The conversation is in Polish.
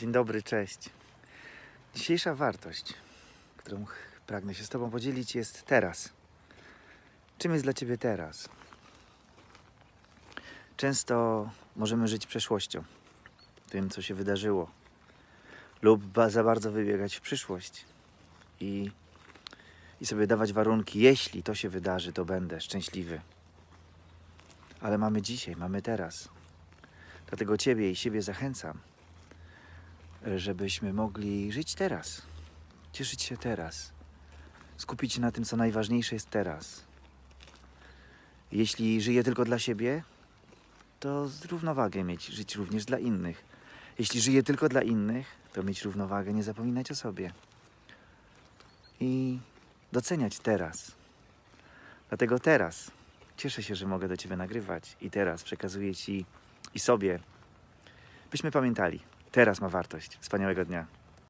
Dzień dobry, cześć. Dzisiejsza wartość, którą pragnę się z Tobą podzielić, jest teraz. Czym jest dla Ciebie teraz? Często możemy żyć przeszłością, tym, co się wydarzyło, lub za bardzo wybiegać w przyszłość i, i sobie dawać warunki, jeśli to się wydarzy, to będę szczęśliwy. Ale mamy dzisiaj, mamy teraz. Dlatego Ciebie i siebie zachęcam, żebyśmy mogli żyć teraz, cieszyć się teraz, skupić się na tym, co najważniejsze jest teraz. Jeśli żyję tylko dla siebie, to równowagę mieć, żyć również dla innych. Jeśli żyję tylko dla innych, to mieć równowagę, nie zapominać o sobie. I doceniać teraz. Dlatego teraz cieszę się, że mogę do Ciebie nagrywać i teraz przekazuję Ci i sobie, byśmy pamiętali, teraz ma wartość. Wspaniałego dnia.